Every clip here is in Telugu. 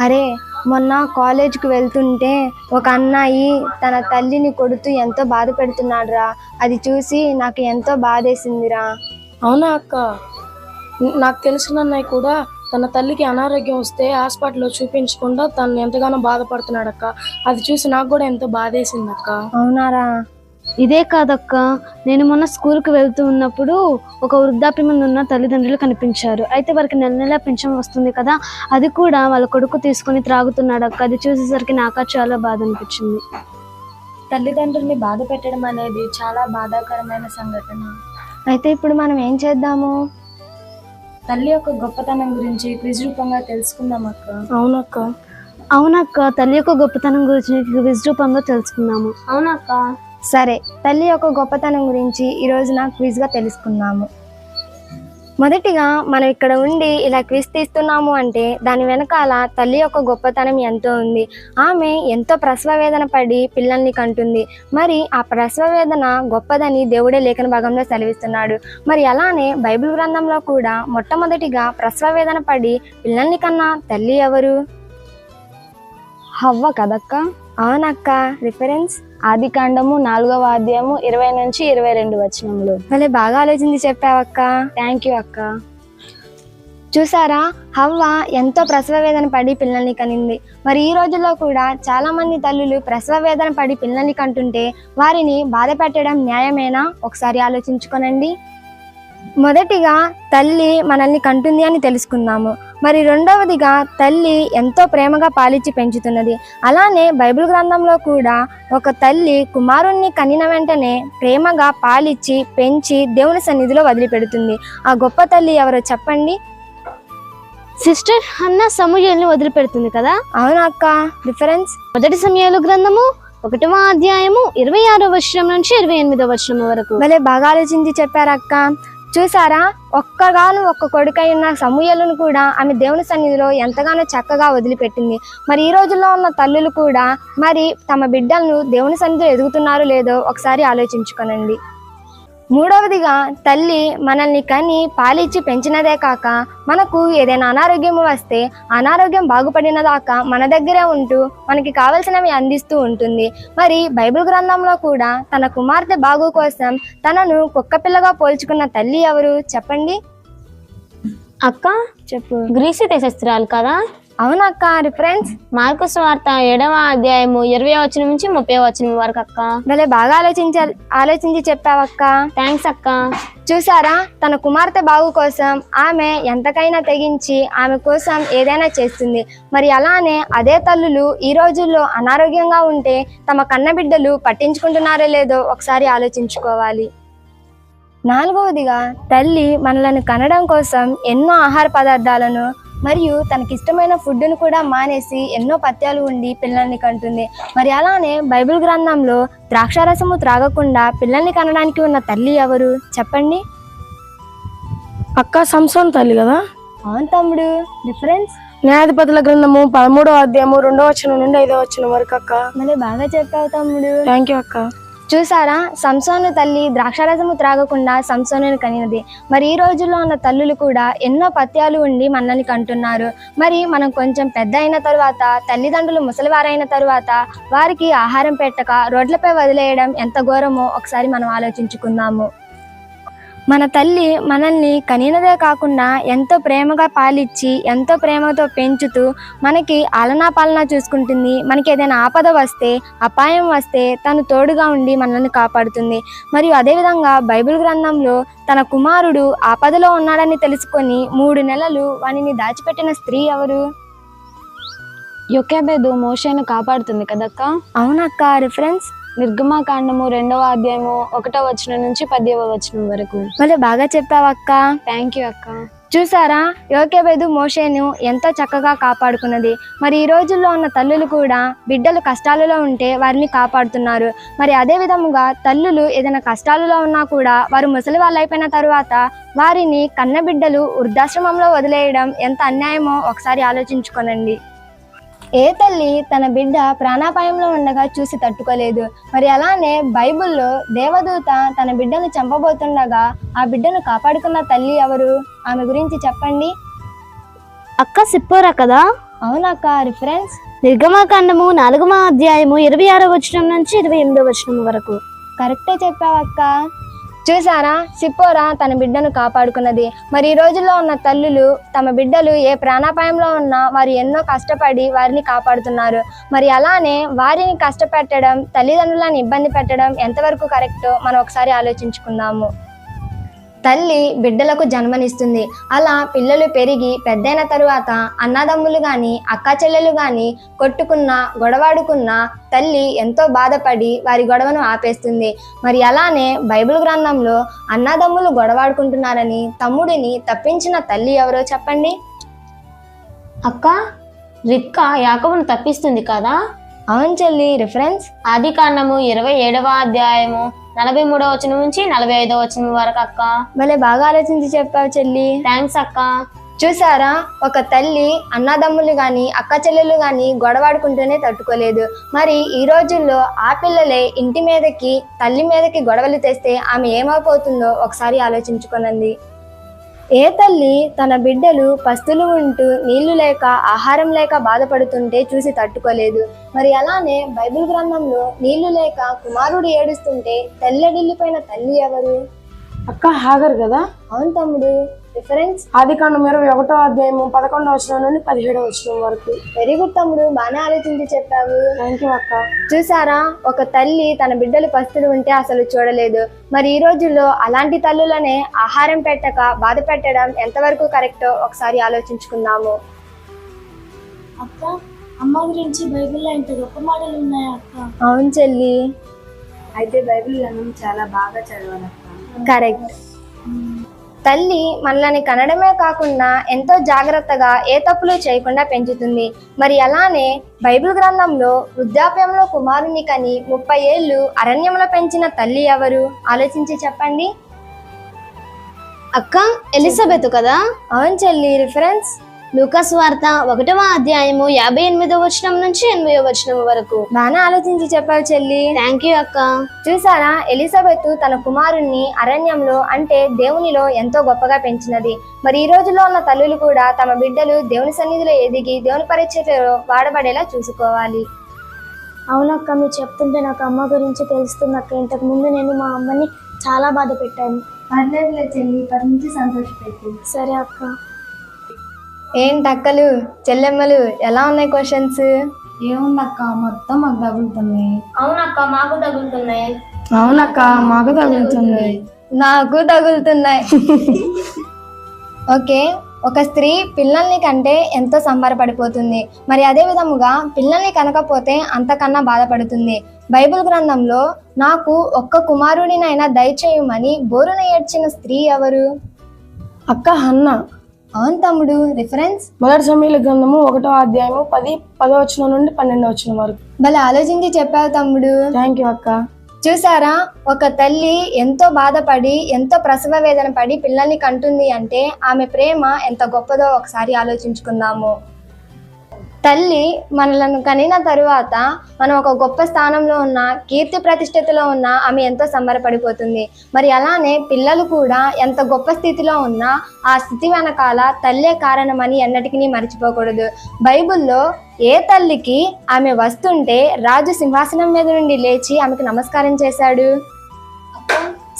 అరే మొన్న కాలేజ్కి వెళ్తుంటే ఒక అన్నయ్య తన తల్లిని కొడుతూ ఎంతో బాధ పెడుతున్నాడురా. అది చూసి నాకు ఎంతో బాధేసిందిరా. అవునా అక్క? నాకు తెలిసిన అన్నయ్య కూడా తన తల్లికి అనారోగ్యం వస్తే హాస్పిటల్లో చూపించకుండా తను ఎంతగానో బాధపడుతున్నాడు అక్క అది చూసి నాకు కూడా ఎంతో బాధేసింది అక్క అవునారా? ఇదే కాదక్క. నేను మొన్న స్కూల్కి వెళ్తూ ఉన్నప్పుడు ఒక వృద్ధాప్యం మీద ఉన్న తల్లిదండ్రులు కనిపించారు. అయితే వారికి నెల నెల పెన్షన్ వస్తుంది కదా అది కూడా వాళ్ళ కొడుకు తీసుకొని త్రాగుతున్నాడు అక్క అది చూసేసరికి నాకు చాలా బాధ అనిపించింది. తల్లిదండ్రుల్ని బాధ పెట్టడం అనేది చాలా బాధాకరమైన సంఘటన. అయితే ఇప్పుడు మనం ఏం చేద్దాము? తల్లి యొక్క గొప్పతనం గురించి క్విజ్ రూపంగా తెలుసుకుందాం అక్క. అవునక్క. అవునక్క. తల్లి యొక్క గొప్పతనం గురించి క్విజ్ రూపంలో తెలుసుకుందాము. అవునక్క. సరే తల్లి యొక్క గొప్పతనం గురించి ఈరోజు నా క్విజ్గా తెలుసుకున్నాము మొదటిగా మనం ఇక్కడ ఉండి ఇలా క్విజ్ తీస్తున్నాము అంటే దాని వెనకాల తల్లి యొక్క గొప్పతనం ఎంతో ఉంది. ఆమె ఎంతో ప్రసవ వేదన పడి పిల్లల్ని కంటుంది. మరి ఆ ప్రసవ వేదన గొప్పదని దేవుడే లేఖన భాగంలో సెలవిస్తున్నాడు. మరి అలానే బైబిల్ గ్రంథంలో కూడా మొట్టమొదటిగా ప్రసవ వేదన పడి పిల్లల్ని కన్నా తల్లి ఎవరు? హవ్వ కదక్క? అవునక్క రిఫరెన్స్? ఆది కాండము నాలుగవ అధ్యాయము ఇరవై నుంచి ఇరవై రెండు వచనములు. భలే బాగా ఆలోచించి చెప్పావక్క. థ్యాంక్ యూ అక్క. చూసారా? హవ్వ ఎంతో ప్రసవ వేదన పడి పిల్లల్ని కనింది. మరి ఈ రోజుల్లో కూడా చాలా మంది తల్లులు ప్రసవ వేదన పడి పిల్లల్ని కంటుంటే వారిని బాధ పెట్టడం న్యాయమేనా? ఒకసారి ఆలోచించుకోనండి. మొదటిగా తల్లి మనల్ని కంటుంది అని తెలుసుకుందాము. మరి రెండవదిగా తల్లి ఎంతో ప్రేమగా పాలిచ్చి పెంచుతున్నది. అలానే బైబిల్ గ్రంథంలో కూడా ఒక తల్లి కుమారుణ్ణి కనిన వెంటనే ప్రేమగా పాలిచ్చి పెంచి దేవుని సన్నిధిలో వదిలిపెడుతుంది. ఆ గొప్ప తల్లి ఎవరో చెప్పండి? సిస్టర్ అన్న సమూహల్ని వదిలిపెడుతుంది కదా? అవునా అక్క? రిఫరెన్స్? మొదటి సమయాలు గ్రంథము ఒకటవ అధ్యాయము ఇరవై ఆరో వచనం నుంచి ఇరవై ఎనిమిదో వచనం వరకు. భలే బాగా ఆలోచించి చెప్పారక్క. చూసారా ఒక్కగాను ఒక్క కొడుకైన సమూయలను సమూహలను కూడా ఆమె దేవుని సన్నిధిలో ఎంతగానో చక్కగా వదిలిపెట్టింది. మరి ఈ రోజుల్లో ఉన్న తల్లులు కూడా మరి తమ బిడ్డలను దేవుని సన్నిధిలో ఎదుగుతున్నారో లేదో ఒకసారి ఆలోచించుకోనండి. మూడవదిగా తల్లి మనల్ని కని పాలిచ్చి పెంచినదే కాక మనకు ఏదైనా అనారోగ్యం వస్తే అనారోగ్యం బాగుపడిన దాకా మన దగ్గరే ఉంటూ మనకి కావలసినవి అందిస్తూ ఉంటుంది. మరి బైబిల్ గ్రంథంలో కూడా తన కుమార్తె బాగు కోసం తనను కుక్కపిల్లగా పోల్చుకున్న తల్లి ఎవరు? చెప్పండి. అక్క చెప్పు. గ్రీసు దేశస్త్రాలు కదా? అవునక్క రిఫరెన్స్ మార్కు స్వార్త ఏడవ అధ్యాయము ఇరవై వచనం నుంచి ముప్పై వచనం వరకు అక్క. భలే బాగా ఆలోచించ ఆలోచించి చెప్పావక్క. థ్యాంక్స్ అక్క. చూసారా తన కుమార్తె బాగు కోసం ఆమె ఎంతకైనా తెగించి ఆమె కోసం ఏదైనా చేస్తుంది. మరి అలానే అదే తల్లులు ఈ రోజుల్లో అనారోగ్యంగా ఉంటే తమ కన్నబిడ్డలు పట్టించుకుంటున్నారో లేదో ఒకసారి ఆలోచించుకోవాలి. నాలుగవదిగా తల్లి మనలను కనడం కోసం ఎన్నో ఆహార పదార్థాలను మరియు తనకిష్టమైన ఫుడ్ను కూడా మానేసి ఎన్నో పత్యాలు ఉండి పిల్లల్ని కంటుంది. మరి అలానే బైబిల్ గ్రంథంలో ద్రాక్షారసము త్రాగకుండా పిల్లల్ని కనడానికి ఉన్న తల్లి ఎవరు? చెప్పండి. అక్క సంసోన్ తల్లి కదా? అవును తమ్ముడు. డిఫరెన్స్ న్యాయాధిపతుల గ్రంథము పదమూడవ అధ్యాయము రెండవ వచనం నుండి ఐదవ వచనం వరకు అక్క. మళ్ళీ బాగా చెప్పావు తమ్ముడు. థ్యాంక్ యూ అక్క. చూసారా? సంసోను తల్లి ద్రాక్షారసము త్రాగకుండా సంసోనుని కనినది. మరి ఈ రోజుల్లో ఉన్న తల్లులు కూడా ఎన్నో పత్యాలు ఉండి మనల్ని కంటున్నారు. మరి మనం కొంచెం పెద్ద అయిన తరువాత తల్లిదండ్రులు ముసలివారైన తరువాత వారికి ఆహారం పెట్టక రోడ్లపై వదిలేయడం ఎంత ఘోరమో ఒకసారి మనం ఆలోచించుకుందాము. మన తల్లి మనల్ని కనినదే కాకుండా ఎంతో ప్రేమగా పాలిచ్చి ఎంతో ప్రేమతో పెంచుతూ మనకి ఆలనా పాలనా చూసుకుంటుంది. మనకి ఏదైనా ఆపద వస్తే అపాయం వస్తే తను తోడుగా ఉండి మనల్ని కాపాడుతుంది. మరియు అదేవిధంగా బైబిల్ గ్రంథంలో తన కుమారుడు ఆపదలో ఉన్నాడని తెలుసుకొని మూడు నెలలు వానిని దాచిపెట్టిన స్త్రీ ఎవరు? యొకేబేదు మోషేను కాపాడుతుంది కదక్క? అవునక్క రిఫరెన్స్ నిర్గమాకాండము రెండవ అధ్యాయము ఒకటో వచనం నుంచి పదివ వచనం వరకు. మళ్ళీ బాగా చెప్పావక్క థ్యాంక్ యూ అక్క. చూసారా? యోకేబేదు మోషేను ఎంతో చక్కగా కాపాడుకున్నది. మరి ఈ రోజుల్లో ఉన్న తల్లులు కూడా బిడ్డలు కష్టాలలో ఉంటే వారిని కాపాడుతున్నారు. మరి అదే విధముగా తల్లులు ఏదైనా కష్టాలలో ఉన్నా కూడా వారు ముసలి వాళ్ళు అయిపోయిన తరువాత వారిని కన్న బిడ్డలు వృద్ధాశ్రమంలో వదిలేయడం ఎంత అన్యాయమో ఒకసారి ఆలోచించుకోనండి. ఏ తల్లి తన బిడ్డ ప్రాణాపాయంలో ఉండగా చూసి తట్టుకోలేదు. మరి అలానే బైబిల్లో దేవదూత తన బిడ్డను చంపబోతుండగా ఆ బిడ్డను కాపాడుకున్న తల్లి ఎవరు? ఆమె గురించి చెప్పండి. అక్క సిప్పోరా కదా? అవునక్క రిఫరెన్స్ నిర్గమాకాండము నాలుగవ అధ్యాయము ఇరవై ఆరో వచనం నుంచి ఇరవై ఎనిమిదో వచనం వరకు. కరెక్టే చెప్పావక్క? చూసారా సిప్పోరా తన బిడ్డను కాపాడుకున్నది. మరి ఈ రోజుల్లో ఉన్న తల్లులు తమ బిడ్డలు ఏ ప్రాణాపాయంలో ఉన్నా వారు ఎన్నో కష్టపడి వారిని కాపాడుతున్నారు. మరి అలానే వారిని కష్టపెట్టడం తల్లిదండ్రులను ఇబ్బంది పెట్టడం ఎంతవరకు కరెక్టో మనం ఒకసారి ఆలోచించుకుందాము. తల్లి బిడ్డలకు జన్మనిస్తుంది. అలా పిల్లలు పెరిగి పెద్దయిన తరువాత అన్నదమ్ములు గాని అక్క చెల్లెలు గాని కొట్టుకున్నా గొడవాడుకున్నా తల్లి ఎంతో బాధపడి వారి గొడవను ఆపేస్తుంది. మరి అలానే బైబిల్ గ్రంథంలో అన్నదమ్ములు గొడవాడుకుంటున్నారని తమ్ముడిని తప్పించిన తల్లి ఎవరో చెప్పండి? అక్క రిత్కా యాకబును తప్పిస్తుంది కదా? అవును చెల్లి రిఫరెన్స్ ఆది కాండము ఇరవై ఏడవ అధ్యాయము. నలభై మూడవ వచనం నుంచి నలభై ఐదవ వచనం వరకు అక్క. భలే బాగా ఆలోచించి చెప్పావు చెల్లి. థ్యాంక్స్ అక్క. చూసారా? ఒక తల్లి అన్నదమ్ములు గాని అక్క చెల్లెలు గాని గొడవాడుకుంటూనే తట్టుకోలేదు. మరి ఈ రోజుల్లో ఆ పిల్లలే ఇంటి మీదకి తల్లి మీదకి గొడవలు తెస్తే ఆమె ఏమైపోతుందో ఒకసారి ఆలోచించుకోనండి ఏ తల్లి తన బిడ్డలు పస్తులు ఉంటూ నీళ్ళు లేక ఆహారం లేక బాధపడుతుంటే చూసి తట్టుకోలేదు. మరి అలానే బైబిల్ గ్రంథంలో నీళ్ళు లేక కుమారుడు ఏడుస్తుంటే తెల్లడిల్లిపోయిన తల్లి ఎవరు? అక్క హాగర్ కదా? అవును తమ్ముడు. రిఫరెన్స్ ఆది కాండం ఇరవై ఒకటో అధ్యాయము పదకొండవ వచనం నుండి పదిహేడవ వచనం వరకు. వెరీ గుడ్ తమ్ముడు బాగానే ఆలోచించి చెప్పావు. థ్యాంక్ యూ అక్క. చూసారా? ఒక తల్లి తన బిడ్డలు పస్తులు ఉంటే అసలు చూడలేదు. మరి ఈ రోజుల్లో అలాంటి తల్లులనే ఆహారం పెట్టక బాధ పెట్టడం ఎంతవరకు కరెక్టో ఒకసారి ఆలోచించుకుందాము. అక్క అమ్మ గురించి బైబిల్లో ఇంత గొప్ప మాటలు ఉన్నాయా అక్క? అవును చెల్లి. అయితే బైబిల్ చాలా బాగా చదవాలక్క కరెక్ట్. తల్లి మనల్ని కనడమే కాకుండా ఎంతో జాగ్రత్తగా ఏ తప్పులు చేయకుండా పెంచుతుంది. మరి అలానే బైబిల్ గ్రంథంలో వృద్ధాప్యంలో కుమారుని కని ముప్పై ఏళ్ళు అరణ్యంలో పెంచిన తల్లి ఎవరు? ఆలోచించి చెప్పండి. అక్క ఎలిజబెత్ కదా? అవును చెల్లి రిఫరెన్స్ లూకాస్ వార్త ఒకటవ అధ్యాయము యాభై ఎనిమిదో వచనం నుంచి ఎనభై వచనం వరకు. బాగా ఆలోచించి చెప్పావు చెల్లి. థ్యాంక్ యూ అక్క. చూసారా ఎలిజబెత్ తన కుమారుణ్ణి అరణ్యంలో అంటే దేవునిలో ఎంతో గొప్పగా పెంచినది. మరి ఈ రోజుల్లో ఉన్న తల్లులు కూడా తమ బిడ్డలు దేవుని సన్నిధిలో ఎదిగి దేవుని పరిచయలో వాడబడేలా చూసుకోవాలి. అవునక్క మీరు చెప్తుంటే నాకు అమ్మ గురించి తెలుస్తుంది అక్క ఇంతకు ముందు నేను మా అమ్మని చాలా బాధ పెట్టాను. పర్లేదులే చెల్లి ఇప్పటి నుంచి సంతోషపెట్టు. సరే అక్క. ఏంటక్కలు చెల్లెమ్మలు ఎలా ఉన్నాయి క్వశ్చన్స్ ఏముందక్క మొత్తం మాకు తగులుతున్నాయి. అవునక్క మాకు తగులుతున్నాయి. అవునక్క మాకు తగులుతుంది నాకు తగులుతున్నాయి. ఓకే ఒక స్త్రీ పిల్లల్ని కంటే ఎంతో సంబరపడిపోతుంది. మరి అదే విధముగా పిల్లల్ని కనకపోతే అంతకన్నా బాధపడుతుంది. బైబిల్ గ్రంథంలో నాకు ఒక్క కుమారుడినైనా దయచేయమని బోరున ఏడ్చిన స్త్రీ ఎవరు? అక్క హన్న. అవును తమ్ముడు రిఫరెన్స్ మొదటి సమీల గ్రంథము ఒకటో అధ్యాయము పది పదో వచనం నుండి పన్నెండవ వచనం వరకు. భలే ఆలోచించి చెప్పావు తమ్ముడు. థ్యాంక్ యూ అక్క. చూసారా ఒక తల్లి ఎంతో బాధపడి ఎంతో ప్రసవ వేదన పడి పిల్లల్ని కంటుంది అంటే ఆమె ప్రేమ ఎంత గొప్పదో ఒకసారి ఆలోచించుకుందాము. తల్లి మనలను కనిన తరువాత మనం ఒక గొప్ప స్థానంలో ఉన్న కీర్తి ప్రతిష్టతలో ఉన్న ఆమె ఎంతో సంబరపడిపోతుంది. మరి అలానే పిల్లలు కూడా ఎంత గొప్ప స్థితిలో ఉన్నా ఆ స్థితి వెనకాల తల్లే కారణమని ఎన్నటికీ మర్చిపోకూడదు. బైబిల్లో ఏ తల్లికి ఆమె వస్తుంటే రాజు సింహాసనం మీద నుండి లేచి ఆమెకు నమస్కారం చేశాడు?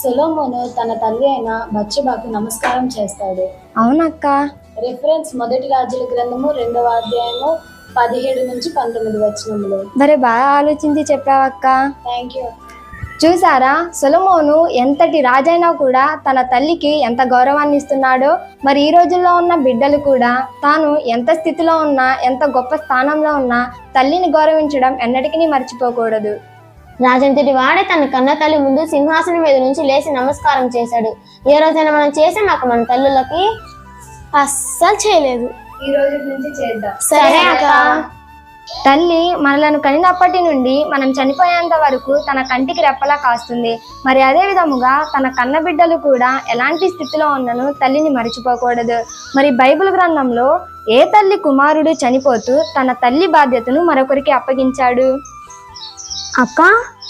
సొలోమోను తన తల్లి అయిన బచ్చబాకు నమస్కారం చేస్తాడు. అవునక్క. రిఫరెన్స్ మొదటి రాజుల గ్రంథము రెండవ అధ్యాయము పదిహేడు నుంచి పంతొమ్మిది వచనములు. మరి బాగా ఆలోచించి చెప్పావక్క థ్యాంక్ యూ చూసారా సొలమోను ఎంతటి రాజైనా కూడా తన తల్లికి ఎంత గౌరవాన్ని ఇస్తున్నాడో మరి ఈ రోజుల్లో ఉన్న బిడ్డలు కూడా తాను ఎంత స్థితిలో ఉన్నా ఎంత గొప్ప స్థానంలో ఉన్నా తల్లిని గౌరవించడం ఎన్నటికీ మర్చిపోకూడదు. రాజంతటి వాడే తన కన్న తల్లి ముందు సింహాసనం మీద నుంచి లేచి నమస్కారం చేశాడు. ఏ రోజైనా మనం చేసాం అక్క మన తల్లులకి అస్సలు చేయలేదు. ఈ రోజు నుంచి చేద్దాం. సరే అక్క. తల్లి మనలను కనినప్పటి నుండి మనం చనిపోయేంత వరకు తన కంటికి రెప్పలా కాస్తుంది. మరి అదే విధముగా తన కన్న బిడ్డలు కూడా ఎలాంటి స్థితిలో ఉన్నను తల్లిని మర్చిపోకూడదు. మరి బైబిల్ గ్రంథంలో ఏ తల్లి కుమారుడు చనిపోతూ తన తల్లి బాధ్యతను మరొకరికి అప్పగించాడు? అక్క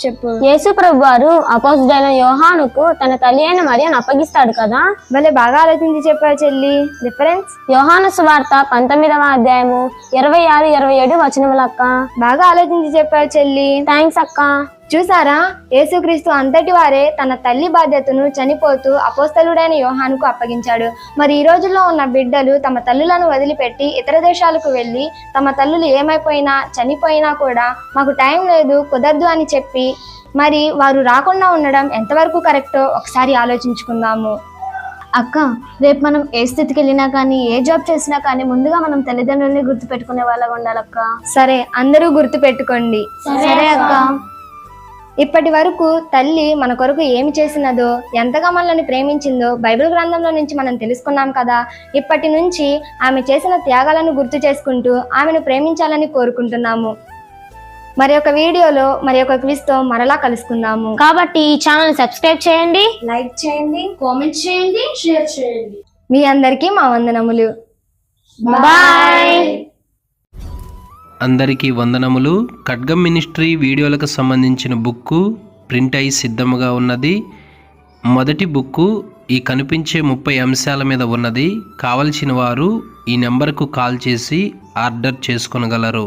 చెప్పు. యేసు ప్రభు వారు అపోజిడైన యోహానుకు తన తల్లి అయిన మరియను అప్పగిస్తాడు కదా? భలే బాగా ఆలోచించి చెప్పావు చెల్లి. రిఫరెన్స్ యోహాను సువార్త పంతొమ్మిదవ అధ్యాయము ఇరవై ఆరు ఇరవై ఏడు వచనములక్క బాగా ఆలోచించి చెప్పావు చెల్లి. థ్యాంక్స్ అక్క. చూసారా యేసుక్రీస్తు అంతటి వారే తన తల్లి బాధ్యతను చనిపోతూ అపోస్తలుడైన యోహానుకు అప్పగించాడు. మరి ఈ రోజుల్లో ఉన్న బిడ్డలు తమ తల్లులను వదిలిపెట్టి ఇతర దేశాలకు వెళ్ళి తమ తల్లులు ఏమైపోయినా చనిపోయినా కూడా మాకు టైం లేదు కుదరదు అని చెప్పి మరి వారు రాకుండా ఉండడం ఎంతవరకు కరెక్టో ఒకసారి ఆలోచించుకుందాము. అక్క రేపు మనం ఏ స్థితికి వెళ్ళినా కానీ ఏ జాబ్ చేసినా కానీ ముందుగా మనం తల్లిదండ్రుల్ని గుర్తు పెట్టుకునే వాళ్ళగా ఉండాలక్క. సరే అందరూ గుర్తు పెట్టుకోండి సరే అక్క. ఇప్పటి వరకు తల్లి మన కొరకు ఏమి చేసినదో ఎంతగా మనల్ని ప్రేమించిందో బైబిల్ గ్రంథంలో నుంచి మనం తెలుసుకున్నాం కదా. ఇప్పటి నుంచి ఆమె చేసిన త్యాగాలను గుర్తు చేసుకుంటూ ఆమెను ప్రేమించాలని కోరుకుంటున్నాము. మరి ఒక వీడియోలో మరి ఒక క్విజ్తో మరలా కలుసుకుందాము. కాబట్టి ఈ ఛానల్ సబ్స్క్రైబ్ చేయండి. లైక్ చేయండి కామెంట్ చేయండి షేర్ చేయండి. మీ అందరికీ మా వందనములు. బాయ్ అందరికీ వందనములు. ఖడ్గం మినిస్ట్రీ వీడియోలకు సంబంధించిన బుక్కు ప్రింట్ అయి సిద్ధముగా ఉన్నది. మొదటి బుక్కు ఈ కనిపించే ముప్పై అంశాల మీద ఉన్నది. కావలసిన వారు ఈ నెంబర్కు కాల్ చేసి ఆర్డర్ చేసుకొనగలరు.